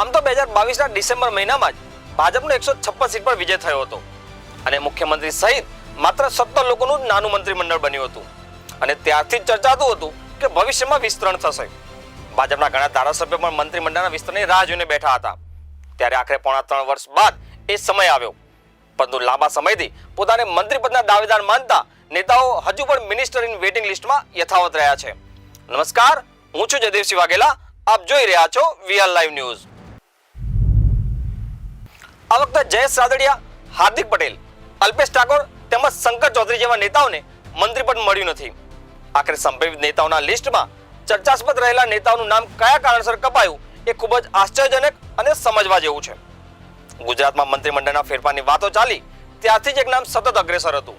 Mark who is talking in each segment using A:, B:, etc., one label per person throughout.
A: આમ તો બે હજાર બાવીસના ડિસેમ્બર મહિનામાં જ ભાજપનો એકસો છપ્પન સીટ પર વિજય થયો હતો. અને મુખ્યમંત્રી સહિત માત્ર સત્તર લોકોનું નાનું મંત્રીમંડળ બન્યું હતું. અને ત્યારથી ચર્ચાતું હતું કે ભવિષ્યમાં વિસ્તરણ થશે. ભાજપના ઘણા ધારાસભ્યો પણ મંત્રીમંડળના વિસ્તરણની રાહ જોઈને બેઠા હતા. ત્યારે આખરે પોણા ત્રણ વર્ષ બાદ એ સમય આવ્યો. પરંતુ લાંબા સમયથી પોતાને મંત્રીપદના દાવેદાર માનતા નેતાઓ હજુ પણ મિનિસ્ટર ઇન વેટિંગ લિસ્ટમાં યથાવત રહ્યા છે. નમસ્કાર, હું છું જયદેવસિંહ વાઘેલા આપ જોઈ રહ્યા છો વીઆર લાઈવ ન્યૂઝ આ વખતે જયેશ રાદડિયા, હાર્દિક પટેલ, અલ્પેશ ઠાકોર તેમજ શંકર ચૌધરી જેવા નેતાઓને મંત્રીપદ મળ્યું નથી. આખરે સંભવિત નેતાઓના લિસ્ટમાં ચર્ચાસ્પદ રહેલા નેતાઓનું નામ કયા કારણસર કપાયું એ ખૂબ જ આશ્ચર્યજનક અને સમજવા જેવું છે. ગુજરાતમાં મંત્રીમંડળના ફેરફારની વાતો ચાલી ત્યારથી જ એક નામ સતત અગ્રેસર હતું.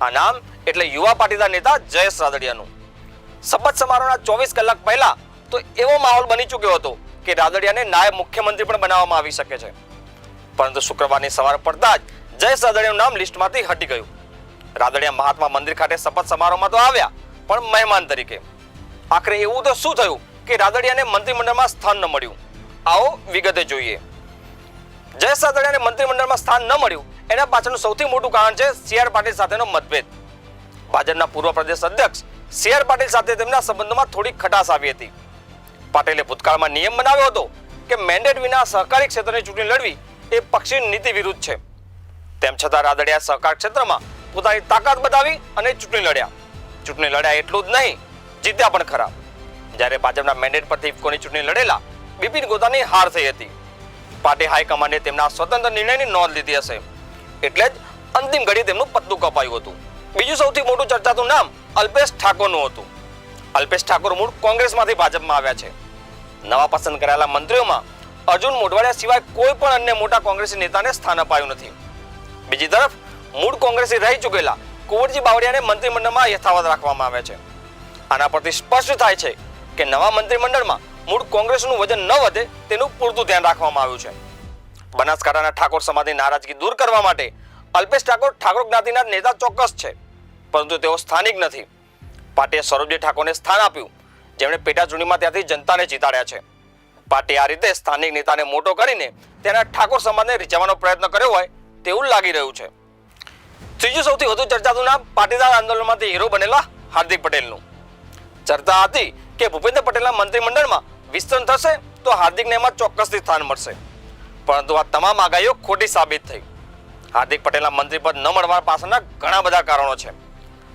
A: આ નામ એટલે યુવા પાટીદાર નેતા જયેશ રાદડિયાનું. શપથ સમારોહના ચોવીસ કલાક પહેલા તો એવો માહોલ બની ચૂક્યો હતો કે રાદડિયાને નાયબ મુખ્યમંત્રી પણ બનાવવામાં આવી શકે છે. પરંતુ શુક્રવારની સવાર પડતા જ જયેશ રાદડિયાનું નામ લિસ્ટમાંથી હટી ગયું. રાદડિયા મહાત્મા મંદિર ખાતે શપથ સમારોહમાં તો આવ્યા, પણ મહેમાન તરીકે. આખરે એવું તો શું થયું કે રાદડિયાને મંત્રીમંડળમાં સ્થાન ન મળ્યું? આવો વિગતે જોઈએ. જયેશ રાદડિયાને મંત્રીમંડળમાં સ્થાન ન મળ્યું, એના પાછળનું સૌથી મોટું કારણ છે સી આર પાટીલ સાથેનો મતભેદ. ભાજપના પૂર્વ પ્રદેશ અધ્યક્ષ સી આર પાટીલ સાથે તેમના સંબંધોમાં થોડી ખટાશ આવી હતી. પાટીલે ભૂતકાળમાં નિયમ બનાવ્યો હતો કે મેન્ડેટ વિના સહકારી ક્ષેત્રની ચૂંટણી લડવી એ પક્ષી નીતિ વિરુદ્ધ છે. તેમ છતાં રાદડિયા સહકાર ક્ષેત્રમાં પોતાની તાકાત બતાવી અને ચૂંટણી લડ્યા. ચૂંટણી લડ્યા એટલું જ નહીં, જીત્યા પણ ખરા. જ્યારે ભાજપના મેન્ડેટ પરથી ઇફકોની ચૂંટણી લડેલા બિપિન ગોતાની હાર થઈ હતી. પાર્ટી હાઈકમાન્ડે તેમના સ્વતંત્ર નિર્ણયની નોંધ લીધી હશે. એટલે જ અંતિમ ઘડી તેમનું પત્તું કપાયું હતું. બીજું સૌથી મોટું ચર્ચાતું નામ અલ્પેશ ઠાકોરનું હતું. અલ્પેશ ઠાકોર મૂળ કોંગ્રેસમાંથી ભાજપમાં આવ્યા છે. નવા પસંદ કરાયેલા મંત્રીઓમાં અર્જુન મોઢવાડિયા સિવાય કોઈ પણ અન્ય મોટા કોંગ્રેસી નેતાને સ્થાન અપાયું નથી. બીજી તરફ, મૂળ કોંગ્રેસી રહી ચૂકેલા કુંવરજી બાવળિયાને મંત્રીમંડળમાં યથાવત રાખવામાં આવે છે. આના પરથી સ્પષ્ટ થાય છે કે નવા મંત્રીમંડળમાં મૂળ કોંગ્રેસનું વજન ન વધે તેનું પૂરતું ધ્યાન રાખવામાં આવ્યું છે. બનાસકાંઠાના ઠાકોર સમાજની નારાજગી દૂર કરવા માટે અલ્પેશ ઠાકોર ઠાકોર જ્ઞાતિના નેતા ચોક્કસ છે, પરંતુ તેઓ સ્થાનિક નથી. પાર્ટીએ સૌરભજી ઠાકોરને સ્થાન આપ્યું. જેમણે પેટા ચૂંટણીમાં ત્યાંથી જનતાને જીતાડ્યા છે. પાર્ટી આ રીતે સ્થાનિક નેતાને મોટો કરીને તેના ઠાકોર સમાજને રીઝવવાનો પ્રયત્ન કર્યો હોય તેવું લાગી રહ્યું છે. ત્રીજું સૌથી વધુ ચર્ચાતું નામ પાટીદાર આંદોલનમાંથી હીરો બનેલા હાર્દિક પટેલનું. ચર્ચા હતી કે ભૂપેન્દ્ર પટેલના મંત્રીમંડળમાં વિસ્તરણ થશે તો હાર્દિકને એમાં ચોક્કસથી સ્થાન મળશે. પરંતુ આ તમામ આગાહીઓ ખોટી સાબિત થઈ. હાર્દિક પટેલના મંત્રી પદ ન મળવા પાછળના ઘણા બધા કારણો છે.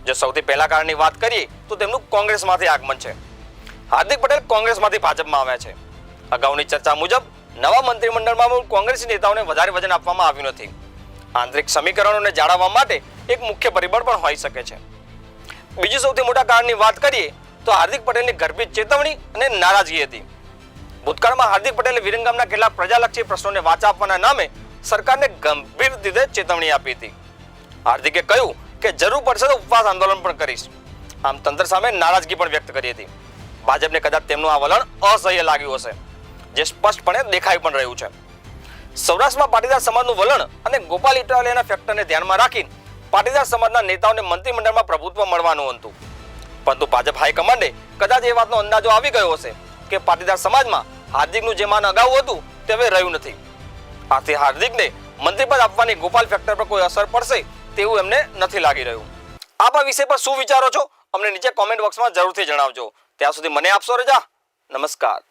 A: જો સૌથી પહેલા કારણની વાત કરીએ તો તેમનું કોંગ્રેસમાંથી આગમન છે. હાર્દિક પટેલ કોંગ્રેસમાંથી ભાજપમાં આવ્યા છે. અગાઉની ચર્ચા મુજબ નવા મંત્રીમંડળમાં કોંગ્રેસી નેતાઓને વધારે વજન આપવામાં આવ્યું નથી. આંતરિક સમીકરણોને જાળવવા માટે એક મુખ્ય પરિબળ પણ હોઈ શકે છે. બીજું સૌથી મોટા કારણની વાત કરીએ તો હાર્દિક પટેલની ગર્ભિત ચેતવણી અને નારાજગી હતી. ભૂતકાળમાં હાર્દિક પટેલે વિરંગામના કેટલાક પ્રજાલક્ષી પ્રશ્નોને વાચા આપવાના નામે સરકારને ગંભીર રીતે ચેતવણી આપી હતી. હાર્દિકે કહ્યું કે જરૂર પડશે તો ઉપવાસ આંદોલન પણ કરીશ. આમ તંત્ર સામે નારાજગી પણ વ્યક્ત કરી હતી. ભાજપને કદાચ તેમનું આ વલણ અસહ્ય લાગ્યું હશે. જે સ્પષ્ટપણે દેખાઈ પણ રહ્યું છે. સૌરાષ્ટ્રમાં પાટીદાર સમાજનું વલણ અને ગોપાલ ઇટાલિયાના ફેક્ટરને ધ્યાનમાં રાખી પાટીદાર સમાજના નેતાઓને મંત્રીમંડળમાં પ્રભુત્વ મળવાનું હતું. પરંતુ ભાજપ હાઈકમાન્ડે કદાચ એ વાતનો અંદાજો આવી ગયો હશે કે પાટીદાર સમાજમાં હાર્દિકનું જે માન અગાઉ હતું તે હવે રહ્યું નથી. આથી હાર્દિકને મંત્રીપદ આપવાની ગોપાલ ફેક્ટર પર કોઈ અસર પડશે તેવું એમને નથી લાગી રહ્યું. આપ આ વિષય પર શું વિચારો છો? અમને નીચે કોમેન્ટ બોક્સમાં જરૂરથી જણાવજો. ત્યાં સુધી મને આપશો રજા? નમસ્કાર.